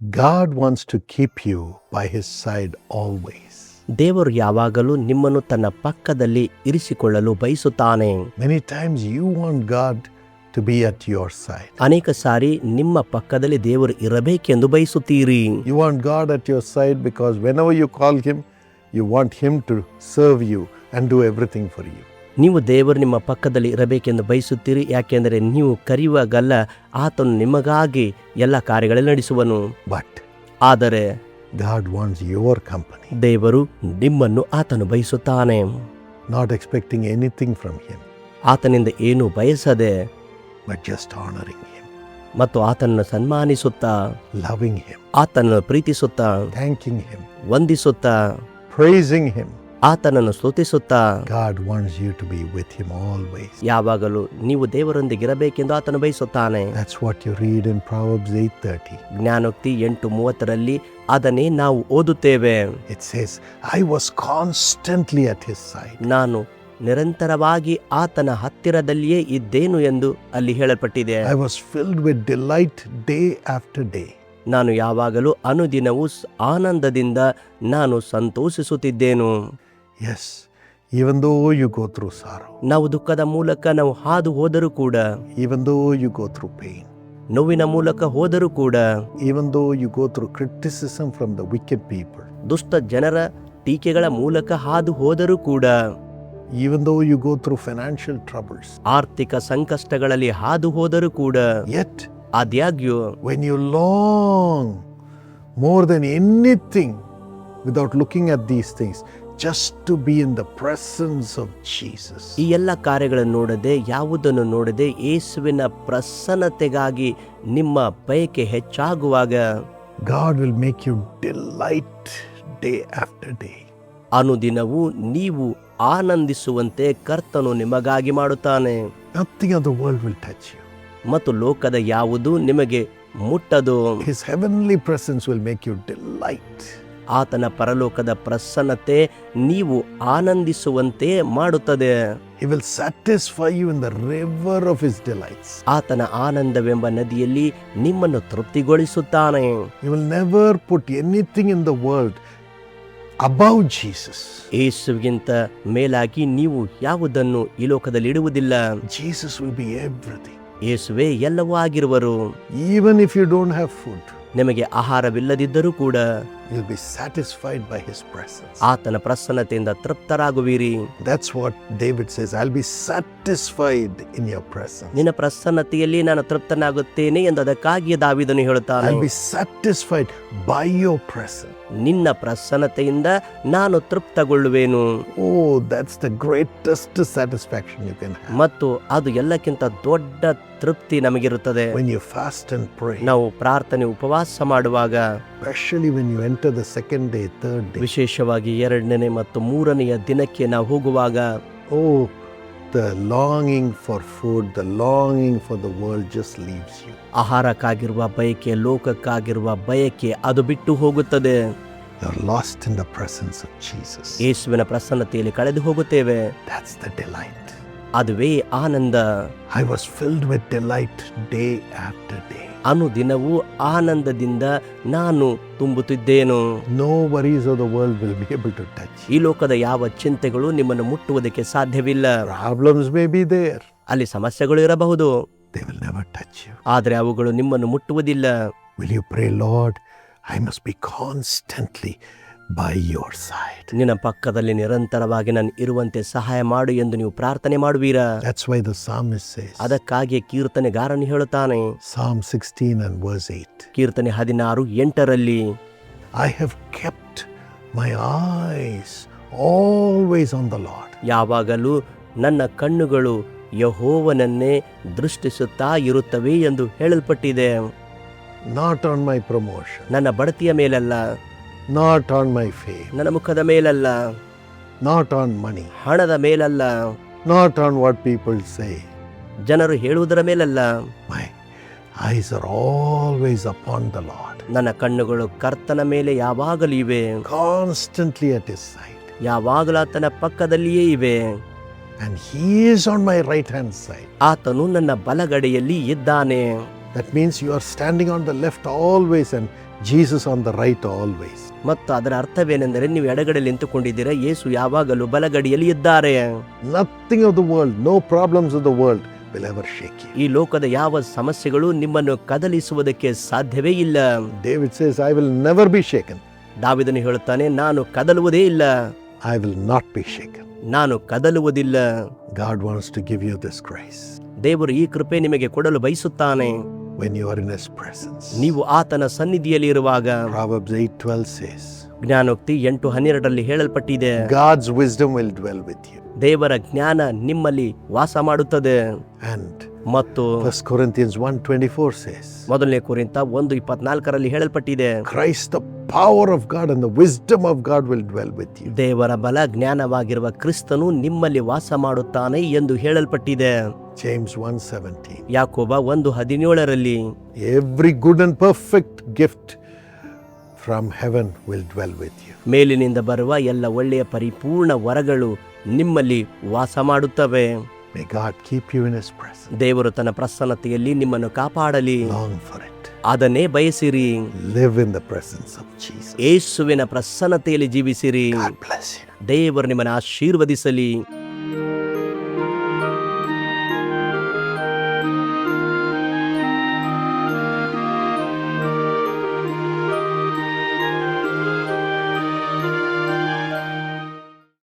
God wants to keep you by His side always. ದೇವರು ಯಾವಾಗಲೂ ನಿಮ್ಮನ್ನು ತನ್ನ ಪಕ್ಕದಲ್ಲಿ ಇರಿಸಿಕೊಳ್ಳಲು ಬಯಸುತ್ತಾನೆ Many times you want God to be at your side. ಅನೇಕ ಸಾರಿ ನಿಮ್ಮ ಪಕ್ಕದಲ್ಲಿ ದೇವರು ಇರಬೇಕೆಂದು ಬಯಸುತ್ತೀರಿ You want God at your side because whenever you call Him, you want Him to serve you and do everything for you. ನೀವು ದೇವರು ನಿಮ್ಮ ಪಕ್ಕದಲ್ಲಿ ಇರಬೇಕೆಂದು ಬಯಸುತ್ತೀರಿ ಯಾಕೆಂದರೆ ನೀವು ಕರೆಯುವಾಗಲ್ಲ ಆತನು ನಿಮಗಾಗಿ ಎಲ್ಲ ಕಾರ್ಯಗಳಲ್ಲಿ ನಡೆಸುವನು. ಬಟ್ ಆದರೆ God wants your company, ದೇವರು ನಿಮ್ಮನ್ನು ಆತನು ಬಯಸುತ್ತಾನೆ. Not expecting anything from him ಆತನಿಂದ ಏನು ಬಯಸದೆ ಬಟ್ ಜಸ್ಟ್ ಆನರಿಂಗ್ ಹಿಮ್ ಮತ್ತು ಆತನನ್ನು ಸನ್ಮಾನಿಸುತ್ತಾ ಲವಿಂಗ್ ಹಿಮ್ ಆತನನ್ನು ಪ್ರೀತಿಸುತ್ತಾ ಥ್ಯಾಂಕಿಂಗ್ ಹಿಮ್ ವಂದಿಸುತ್ತಾ ಪ್ರೈಸಿಂಗ್ Him. ಆತನನ್ನು ಸ್ತುತಿಸುತ್ತಾ God wants you to be with Him always. ಯಾವಾಗಲೂ ನೀವು ದೇವರೊಂದಿಗೆ ಇರಬೇಕೆಂದು ಆತನು ಬಯಸುತ್ತಾನೆ That's what you read in Proverbs 8:30. ಜ್ಞಾನೋಕ್ತಿ ಎಂಟು ಮೂವತ್ತರಲ್ಲಿ ಅದನ್ನೇ ನಾವು ಓದುತ್ತೇವೆ It says, "I was constantly at His side." ನಾನು ನಿರಂತರವಾಗಿ ಆತನ ಹತ್ತಿರದಲ್ಲಿಯೇ ಇದ್ದೇನು ಎಂದು ಅಲ್ಲಿ ಹೇಳಲ್ಪಟ್ಟಿದೆ I was filled with delight day after day. ನಾನು ಯಾವಾಗಲೂ ಅನುದಿನವೂ ಸ್- ಆನಂದದಿಂದ ನಾನು ಸಂತೋಷಿಸುತ್ತಿದ್ದೇನು as even though you go through sorrow ನಾವು ದುಃಖದ ಮೂಲಕ ನಾವು ಹಾದು ಹೋದರೂ ಕೂಡ even though you go through pain ನೋವಿನ ಮೂಲಕ ಹೋದರೂ ಕೂಡ even though you go through criticism from the wicked people ದುಷ್ಟ ಜನರ ಟೀಕೆಗಳ ಮೂಲಕ ಹಾದು ಹೋದರೂ ಕೂಡ even though you go through financial troubles ಆರ್ಥಿಕ ಸಂಕಷ್ಟಗಳಲ್ಲಿ ಹಾದು ಹೋದರೂ ಕೂಡ ಯಟ್ ಆದಾಗ್ಯೂ when you long more than anything without looking at these things just to be in the presence of Jesus. ಈ ಎಲ್ಲ ಕಾರ್ಯಗಳನ್ನು ನೋಡದೆ ಯಾವುದನ್ನು ನೋಡದೆ ಯೇಸುವಿನ ಪ್ರಸನ್ನತೆಗಾಗಿ ನಿಮ್ಮ ಬಯಕೆ ಹೆಚ್ಚಾಗುವಾಗ God will make you delight day after day. ಅನುದಿನವೂ ನೀವು ಆನಂದಿಸುವಂತೆ ಕರ್ತನು ನಿಮಗಾಗಿ ಮಾಡುತ್ತಾನೆ Nothing of the world will touch you. ಮತ್ತು ಲೋಕದ ಯಾವುದು ನಿಮಗೆ ಮುಟ್ಟದು His heavenly presence will make you delight. ಆತನ ಪರಲೋಕದ ಪ್ರಸನ್ನತೆ ನೀವು ಆನಂದಿಸುವಂತೆ ಮಾಡುತ್ತದೆ He will satisfy you in the river of His delights. ಆತನ ಆನಂದವೆಂಬ ನದಿಯಲ್ಲಿ ನಿಮ್ಮನ್ನು ತೃಪ್ತಿಗೊಳಿಸುತ್ತಾನೆ He will never put anything in the world above Jesus. ಯೇಸುವಿಗಿಂತ ಮೇಲಾಗಿ ನೀವು ಯಾವುದನ್ನು ಈ ಲೋಕದಲ್ಲಿ ಇಡುವುದಿಲ್ಲ Jesus will be everything. ಯೇಸುವೇ ಎಲ್ಲವೂ ಆಗಿರುವರು Even if you don't have food, ನಿಮಗೆ ಆಹಾರವಿಲ್ಲದಿದ್ದರೂ ಕೂಡ you'll be satisfied by His presence. ಆತನ ಪ್ರಸನ್ನತೆಯಿಂದ ತೃಪ್ತರಾಗುವಿರಿ That's what David says I'll be satisfied in your presence. ನಿನ್ನ ಪ್ರಸನ್ನತೆಯಲ್ಲಿ ನಾನು ತೃಪ್ತನಾಗುತ್ತೇನೆ ಎಂದು ಅದಕ್ಕಾಗಿಯೇ ದಾವಿದನು ಹೇಳುತ್ತಾನೆ I'll be satisfied by your presence. ನಿನ್ನ ಪ್ರಸನ್ನತೆಯಿಂದ ನಾನು ತೃಪ್ತಗೊಳ್ಳುವೆನು Oh, that's the greatest satisfaction you can have. ಮತ್ತು ಅದು ಎಲ್ಲಕ್ಕಿಂತ ದೊಡ್ಡ ತೃಪ್ತಿ ನಮಗಿರುತ್ತದೆ When you fast and pray, ನಾವು ಪ್ರಾರ್ಥನೆ ಉಪವಾಸ ಮಾಡುವಾಗ especially when you enter the second day, third day. ವಿಶೇಷವಾಗಿ ಎರಡನೇ ಮತ್ತು ಮೂರನೆಯ ದಿನಕ್ಕೆ ನಾವು ಹೋಗುವಾಗ Oh, the longing for food, the longing for the world just leaves you. ಆಹಾರಕ್ಕಾಗಿರುವ ಬಯಕೆ ಲೋಕಕ್ಕಾಗಿರುವ ಬಯಕೆ ಅದು ಬಿಟ್ಟು ಹೋಗುತ್ತದೆ lost in the presence of Jesus. ಯೇಸುವಿನ ಪ್ರಸನ್ನತೆಯಲ್ಲಿ ಕಳೆದು ಹೋಗುತ್ತೇವೆ That's the delight. ಅದುವೇ ಆನಂದ I was filled with delight day after day. ಅನುದಿನವೂ ಆನಂದದಿಂದ ನಾನು ತುಂಬುತ್ತಿದ್ದೇನು. No worries of the world will be to touch ಈ ಲೋಕದ ಯಾವ ಚಿಂತೆಗಳು ನಿಮ್ಮನ್ನು ಮುಟ್ಟುವುದಕ್ಕೆ ಸಾಧ್ಯವಿಲ್ಲ. ಪ್ರಾಬ್ಲಮ್ಸ್ ಮೇ ಬಿ ದೇರ್ ಅಲ್ಲಿ ಸಮಸ್ಯೆಗಳು ಇರಬಹುದು. They will never touch you ಆದರೆ ಅವುಗಳು ನಿಮ್ಮನ್ನು ಮುಟ್ಟುವುದಿಲ್ಲ. Will you pray Lord I must be constantly by your side ನಿನ್ನ ಪಕ್ಕದಲ್ಲಿ ನಿರಂತರವಾಗಿ ನಾನು ಇರುವಂತೆ ಸಹಾಯ ಮಾಡು ಎಂದು ನೀವು ಪ್ರಾರ್ಥನೆ ಮಾಡುವೀರಾ? That's why the psalmist says, ಅದಕ್ಕಾಗಿ ಕೀರ್ತನೆಗಾರನು ಹೇಳುತ್ತಾನೆ. Psalm 16 and verse 8 ಕೀರ್ತನೆ ಹದಿನಾರು ಎಂಟರಲ್ಲಿ I have kept my eyes always on the Lord. ಯಾವಾಗಲೂ ನನ್ನ ಕಣ್ಣುಗಳು ಯಹೋವನನ್ನೇ ದೃಷ್ಟಿಸುತ್ತಾ ಇರುತ್ತವೆ ಎಂದು ಹೇಳಲ್ಪಟ್ಟಿದೆ. Not on my promotion, ನನ್ನ ಬಡತಿಯ ಮೇಲಲ್ಲ. Not on my fame, ನನ್ನ ಮುಖದ ಮೇಲಲ್ಲ not on money, ಹಣದ ಮೇಲಲ್ಲ not on what people say. ಜನರು ಹೇಳುವುದರ ಮೇಲಲ್ಲ My eyes are always upon the Lord, ನನ್ನ ಕಣ್ಣುಗಳು ಕರ್ತನ ಮೇಲೆ ಯಾವಾಗಲೂ ಇವೆ constantly at His side. ಯಾವಾಗಲೂ ಆತನ ಪಕ್ಕದಲ್ಲಿಯೇ ಇವೆ And He is on my right hand side. ಆತನು ನನ್ನ ಬಲಗಡೆಯಲ್ಲಿ ಇದ್ದಾನೆ That means you are standing on the left always and Jesus on the right always ಮತ್ತು ಅದರ ಅರ್ಥವೇನೆಂದರೆ ನೀವು ಎಡಗಡೆ ನಿಂತುಕೊಂಡಿದ್ದೀರಾ ಯೇಸು ಯಾವಾಗಲೂ ಬಲಗಡಿಯಲ್ಲಿ ಇದ್ದಾರೆ. Nothing of the world no problems of the world will ever shake ಈ ಲೋಕದ ಯಾವ ಸಮಸ್ಯೆಗಳು ನಿಮ್ಮನ್ನು ಕದಲಿಸುವುದಕ್ಕೆ ಸಾಧ್ಯವೇ ಇಲ್ಲ. David says I will never be shaken ದಾವಿದನು ಹೇಳುತ್ತಾನೆ ನಾನು ಕದಲುವುದೇ ಇಲ್ಲ. I will not be shaken ನಾನು ಕದಲುವುದಿಲ್ಲ. God wants to give you this Christ ದೇವರು ಈ ಕೃಪೆ ನಿಮಗೆ ಕೊಡಲು ಬಯಸುತ್ತಾನೆ. When you are in His presence. ನೀವು ಆತನ ಸನ್ನಿಧಿಯಲ್ಲಿ ಇರುವಾಗ Proverbs 8:12 says, ಜ್ಞಾನೋಕ್ತಿ ಎಂಟು ಹನ್ನೆರಡರಲ್ಲಿ ಹೇಳಲ್ಪಟ್ಟಿದೆ God's wisdom will dwell with you. ದೇವರ ಜ್ಞಾನ ನಿಮ್ಮಲ್ಲಿ ವಾಸ ಮಾಡುತ್ತದೆ And ಮತ್ತು ಫಸ್ಟ್ ಕೊರಿಂಥಿಯನ್ಸ್ 1:24 says, ಮೊದಲನೇ ಕುರಿತ ಒಂದು ಇಪ್ಪತ್ನಾಲ್ಕರಲ್ಲಿ ಹೇಳಲ್ಪಟ್ಟಿದೆ Christ, the of God and the wisdom of God will dwell with you. ದೇವರ ಬಲ ಜ್ಞಾನವಾಗಿರುವ ಕ್ರಿಸ್ತನು ನಿಮ್ಮಲ್ಲಿ ವಾಸ ಮಾಡುತ್ತಾನೆ ಎಂದು ಹೇಳಲ್ಪಟ್ಟಿದೆ James 1:17. ಯಾಕೋಬ ಒಂದು ಹದಿನೇಳರಲ್ಲಿ every good and perfect gift from heaven will dwell with you ಮೇಲಿನಿಂದ ಬರುವ ಎಲ್ಲ ಒಳ್ಳೆಯ ಪರಿಪೂರ್ಣ ವರಗಳು ನಿಮ್ಮಲ್ಲಿ ವಾಸ ಮಾಡುತ್ತವೆ ದೇವರು ತನ್ನ ಪ್ರಸನ್ನತೆಯಲ್ಲಿ ನಿಮ್ಮನ್ನು ಕಾಪಾಡಲಿ. ಅದನ್ನೇ ಬಯಸಿರಿ. ಲಿವ್ ಇನ್ ದ ಪ್ರೆಸೆನ್ಸ್ ಯೇಸುವಿನ ಪ್ರಸನ್ನತೆಯಲ್ಲಿ ಜೀವಿಸಿರಿ. ದೇವರು ನಿಮ್ಮನ್ನು ಆಶೀರ್ವದಿಸಲಿ.